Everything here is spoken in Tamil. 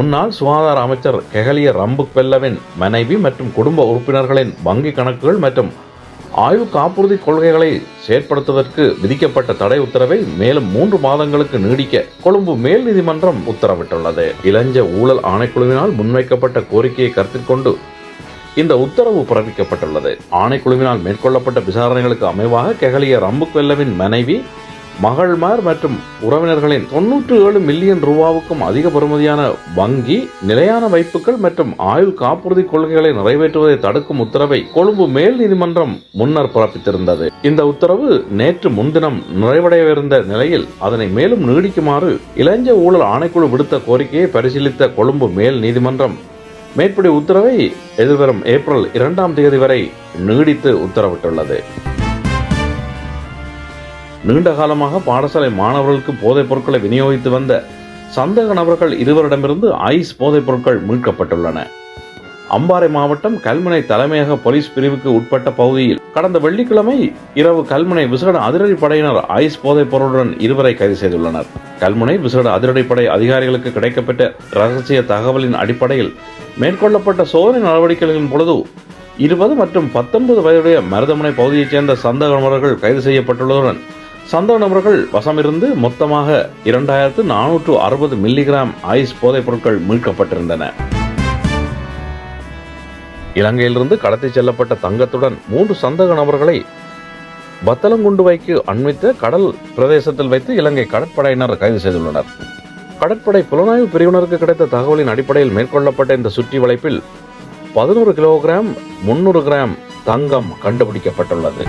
முன்னாள் சுகாதார அமைச்சர் கெஹலிய ரம்புக் பெல்லவின் மனைவி மற்றும் குடும்ப உறுப்பினர்களின் வங்கி கணக்குகள் மற்றும் ஆய்வு காப்புறுதி கொள்கைகளை செயற்படுத்துவதற்கு விதிக்கப்பட்ட தடை உத்தரவை மேலும் மூன்று மாதங்களுக்கு நீடிக்க கொழும்பு மேல் நீதிமன்றம் உத்தரவிட்டுள்ளது. இளஞ்ச ஊழல் ஆணைக்குழுவினால் முன்வைக்கப்பட்ட கோரிக்கையை கருத்தில் கொண்டு இந்த உத்தரவு பிறப்பிக்கப்பட்டுள்ளது. ஆணைக்குழுவினால் மேற்கொள்ளப்பட்ட விசாரணைகளுக்கு அமைவாக கெஹலிய ரம்புக்வெல்லவின் மனைவி மகள்மார் மற்றும் உறவினர்களின் தொன்னூற்று ஏழு மில்லியன் ரூபாவுக்கும் அதிக பெறுமதியான வங்கி நிலையான வைப்புகள் மற்றும் ஆயுள் காப்புறுதி கொள்கைகளை நிறைவேற்றுவதை தடுக்கும் உத்தரவை கொழும்பு மேல் நீதிமன்றம் முன்னர் பிறப்பித்திருந்தது. இந்த உத்தரவு நேற்று முன்தினம் நிறைவடையவிருந்த நிலையில் அதனை மேலும் நீடிக்குமாறு இளைஞ ஊழல் ஆணைக்குழு விடுத்த கோரிக்கையை பரிசீலித்த கொழும்பு மேல் நீதிமன்றம் மேற்படி உத்தரவை எதிர்வரும் ஏப்ரல் இரண்டாம் தேதி வரை நீடித்து உத்தரவிட்டுள்ளது. நீண்ட காலமாக பாடசாலை மாணவர்களுக்கு போதைப் பொருட்களை விநியோகித்து வந்த சந்தேக நபர்கள் இருவரிடமிருந்து ஐஸ் போதைப் பொருட்கள் மீட்கப்பட்டுள்ளன. அம்பாறை மாவட்டம் கல்முனை தலைமையக போலீஸ் பிரிவுக்கு உட்பட்ட பகுதியில் கடந்த வெள்ளிக்கிழமை இரவு கல்முனை விசேட அதிரடி படையினர் ஐஸ் போதைப் பொருளுடன் இருவரை கைது செய்துள்ளனர். கல்முனை விசேட அதிரடிப்படை அதிகாரிகளுக்கு கிடைக்கப்பட்ட ரகசிய தகவலின் அடிப்படையில் மேற்கொள்ளப்பட்ட சோதனை நடவடிக்கைகளின் பொழுது இருபது மற்றும் பத்தொன்பது வயதுடைய மருதமனை பகுதியைச் சேர்ந்த சந்தேக நபர்கள் கைது செய்யப்பட்டுள்ளதுடன் சந்தோ நபர்கள் வசமிருந்து மொத்தமாக இரண்டாயிரத்து நானூற்று அறுபது மில்லிகிராம் ஐஸ் போதைப் பொருட்கள் மீட்கப்பட்டிருந்தன. இலங்கையிலிருந்து கடத்தி செல்லப்பட்ட தங்கத்துடன் மூன்று சந்தக நபர்களை பத்தலங்குண்டு வைக்கு அண்மித்த கடல் பிரதேசத்தில் வைத்து இலங்கை கடற்படையினர் கைது செய்துள்ளனர். கடற்படை புலனாய்வு பிரிவினருக்கு கிடைத்த தகவலின் அடிப்படையில் மேற்கொள்ளப்பட்ட இந்த சுற்றி வளைப்பில் பதினோரு கிலோகிராம் முன்னூறு கிராம் தங்கம் கண்டுபிடிக்கப்பட்டுள்ளது.